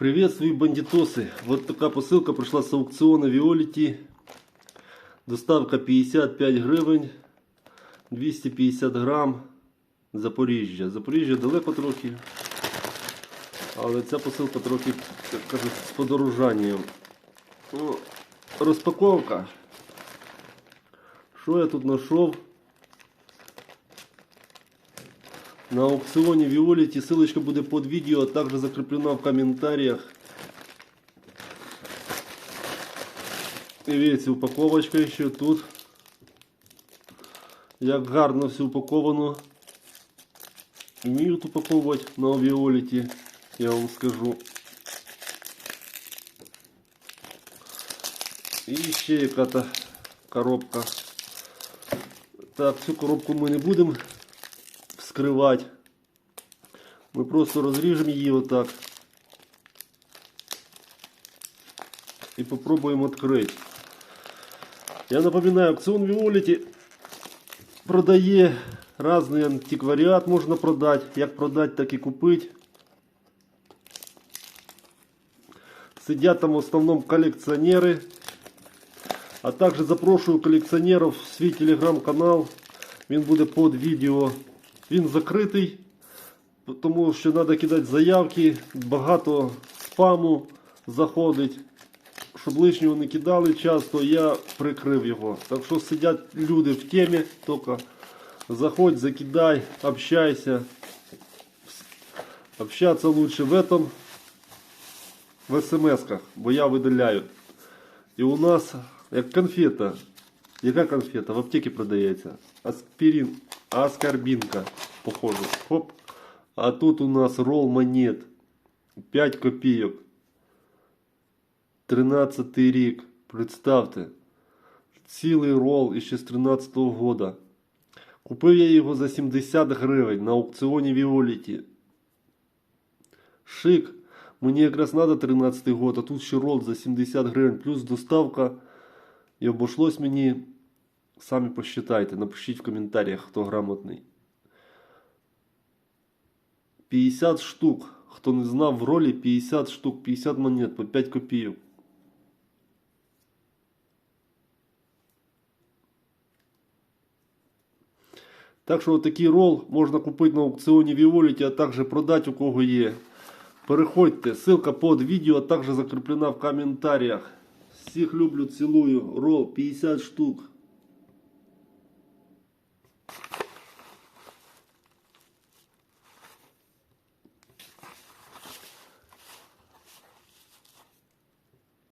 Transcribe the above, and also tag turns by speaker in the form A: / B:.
A: Приветствую, бандитосы! Вот такая посылка пришла с аукциона Виолити. Доставка 55 гривень, 250 грам. Запоріжжя. Запоріжжя далеко трохи. Але ця посилка трохи, як кажуть, з подорожанням. Ну, розпаковка. Що я тут знайшов? На аукціоні Віоліті ссылочка буде під відео, а також закріплена в коментарях. І Дивіться, упаковочка ще тут. Як гарно все упаковано. Вміють упаковувати на Віоліті, я вам скажу. І ще яка-то коробка. Так, цю коробку ми не будемо вскрывать. Мы просто разрежем ее вот так. И попробуем открыть. Я напоминаю, аукцион Виолити продає разний антикваріат можна продати. Як продати, так і купити. Сидять там в основному колекціонери. А також запрошую колекціонерів в свій телеграм-канал. Він буде під відео. Він закритий, тому що треба кидати заявки, багато спаму заходить. Щоб лишнього не кидали часто, я прикрив його. Так що сидять люди в темі, тільки заходь, закидай, общайся. Общаться лучше в этом, в смс-ках, бо я видаляю. І у нас як конфета. Яка конфета? В аптеці продається. Аспірин, аскарбінка, похоже. Хоп. А тут у нас рол монет. 5 копійок. 13 рік. Представте. Цілий рол іще з 13-го года. Купив я його за 70 гривень на аукціоні Віоліті. Шик. Мені якраз треба 13 год, а тут ще рол за 70 гривень, плюс доставка. І обійшлось мені, Самі посчитайте, напишіть в коментарях, хто грамотний. 50 штук. Хто не знав в ролі 50 штук, 50 монет по 5 копійок. Так що такий рол можна купити на аукціоні Віоліті, а також продати у кого є. Переходьте, ссылка под відео, а також закріплена в коментарях. Всіх люблю, цілую. Рол 50 штук.